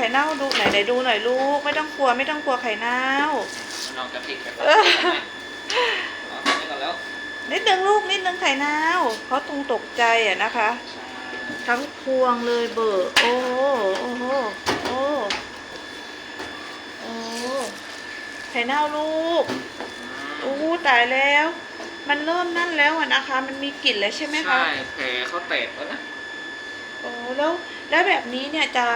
ข่เน่าดูไหนไหนดูหน่อยลูก ไม่ต้องกลัวไม่ต้องกลัวไข่เน่ามันน้องจะพลิกไปก่อนเออเอาตรงนี้ก่อนแล้วนิดนึงลูกนิดนึงไข่เน่าเพราะตรงตกใจอะนะคะ ทั้งพวงเลยเบอร์โอ้โหโอ้โหโอ้โอ้ไข่เน่าลูกอืโอ้มตายแล้ว มันเริ่มนั่นแล้วอะนะคะ มันมีกลิ่นแล้วใช่ไหมคะใช่แผลเขาแตกแล้วนะโอ้แล้วแล้วแบบนี้เนี่ยจะ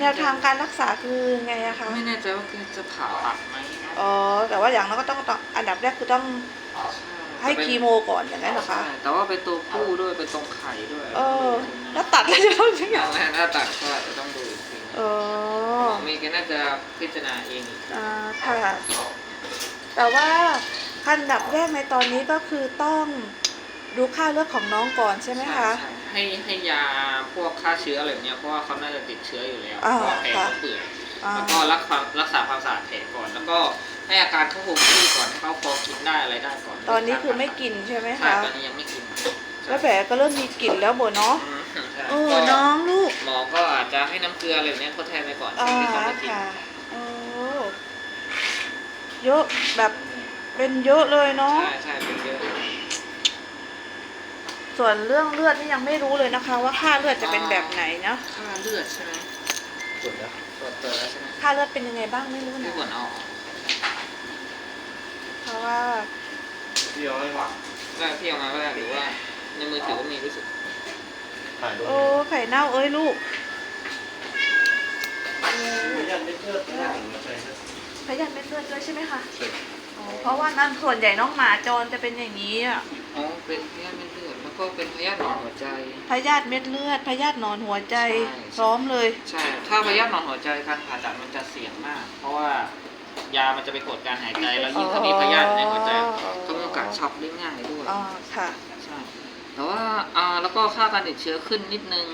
แนวทางการรักษาคือไงอะคะ ไม่แน่ใจว่าจะผ่าตัดไหมอ๋อ แต่ว่าอย่างเราก็ต้องต้องอันดับแรกคือต้องให้คีโมก่อนอย่างนั้นเหรอคะ ใช่แต่ว่าเป็นตัวผู้ด้วยเป็นตรงไข่ด้วยเออ แล้วตัดแล้วจะต้องยังไงอย่างแรกถ้าตัดก็อาจจะต้องดูอีกทีเออมีก็น่าจะพิจารณาเองอีกอ่าค่ะ แต่ว่าขั้นดับแรกในตอนนี้ก็คือต้อง ดูค่าเลือดของน้องก่อนใช่ไหมคะใช่ให้ให้ยาพวกฆ่าเชื้ออะไรแบบเนี้ยเพราะว่าเขาน่าจะติดเชื้ออยู่แล้วอ่าเพราะว่าแผลค่ะเขาเปื่อยอ่า แล้วก็รักษารักษาความสะอาดแผลก่อน แล้วก็ให้อาการเขาคงที่ก่อนให้เขาพอกินได้อะไรได้ก่อนตอนนี้คือไม่กินใช่ไหมใช่คะ ตอนนี้ยังไม่กินแล้วแผลก็เริ่มมีกลิ่นแล้วโบเนาะอืมใช่โอ้ก็น้องลูก หมอก็อาจจะให้น้ำเกลืออะไรแบบเนี้ยทดแทนไปก่อนอ่าที่เขาไม่กิน ค่ะโอ้เยอะแบบเป็นเยอะเลยเนาะ ใช่ใช่เป็นเยอะ ส่วนเรื่องเลือดนี่ยังไม่รู้เลยนะคะ ว่าค่าเลือดจะเป็นแบบไหนนะค่าเลือดใช่ไหมสุดแล้วตรวจเจอแล้วใช่ไหมค่าเลือดเป็นยังไงบ้างไม่รู้ที่นะผลเอาออกเพราะว่าพี่เอาให้หวังได้ที่เอามาก็ได้หรือว่าในมือถือก็มีรู้สึกถ่ายรูปโอ้ไข่เน่าเอ้ยลูกโอ้ไม่ยันไม่เชื่อไม่ยันไม่ใช่นะพยาธิเม็ดเลือดด้วยใช่ไหมคะใช่อ๋อเพราะว่านั่นส่วนใหญ่น้องหมาจรจะเป็นอย่างนี้อะอ๋อเป็นพยาธิเม็ดเลือดแล้วก็ เป็นพยาธิหนอนหัวใจ พยาธิเม็ดเลือดพยาธิหนอนหัวใจใช่ พร้อมเลย ใช่ ถ้าพยาธิหนอนหัวใจการผ่าตัดมันจะเสี่ยงมาก เพราะว่ายามันจะไปกดการหายใจ แล้วยิ่งถ้ามีพยาธิในหัวใจอ๋อก็มีโอกาสช็อกได้ง่ายด้วย อ๋อค่ะ ใช่ แต่ว่าอ่าแล้วก็ค่าการติดเชื้อขึ้นนิดนึง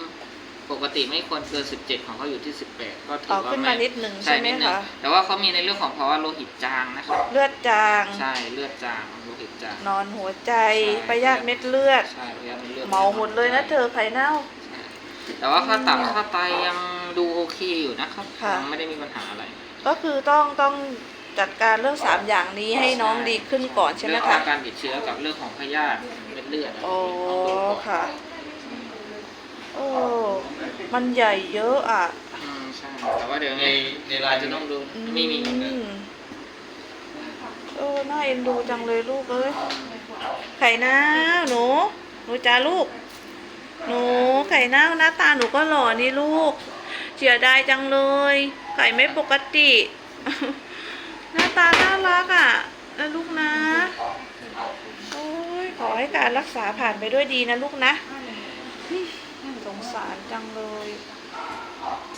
ปกติไม่ควรเกิน 17 ของเขาอยู่ที่ 18 ก็ถืเอาอว่าขึ้นไม่มานิดหนึ่งใช่ไหมนิดนึงคะ แต่ว่าเขามีในเรื่องของภาวะโลหิตจางนะครับ เลือดจาง ใช่เลือดจางโลหิตจาง นอนหัวใจใช่ พยาธิเม็ดเลือด ใช่พยาธิเลือดเมาหมดเลยนะเธอไข่เน่า ใช่แต่ว่าค่าตับค่าไตยังดูโอเคอยู่นะครับค่ะ ยังไม่ได้มีปัญหาอะไรก็คือต้องต้องจัดการเรื่องสามอย่างนี้ให้น้องดีขึ้นก่อนใช่ไหมเรื่องคะอาการติดเชื้อกับเรื่องของพยาธิเม็ดเลือดโอ้ต้องดูก่อน ค่ะ โอ้มันใหญ่เยอะอะ อืมใช่แต่ว่าเดี๋ยวในนี้ในไลอาจน์จะต้องดูมีมีมีอืมโอ้น่าเอ็นดูจังเลยลูกเอ้ยไข่น้าวหนูหนูจ้าลูก หนูไข่น้าวหน้าตาหนูก็หล่อนี่ลูกเสียดายจังเลย ไข่ไม่ปกติ หน้าตาน่ารักอะนะลูกนะโอ้ยขอให้การรักษาผ่านไปด้วยดีนะลูกนะ สงสารจังเลย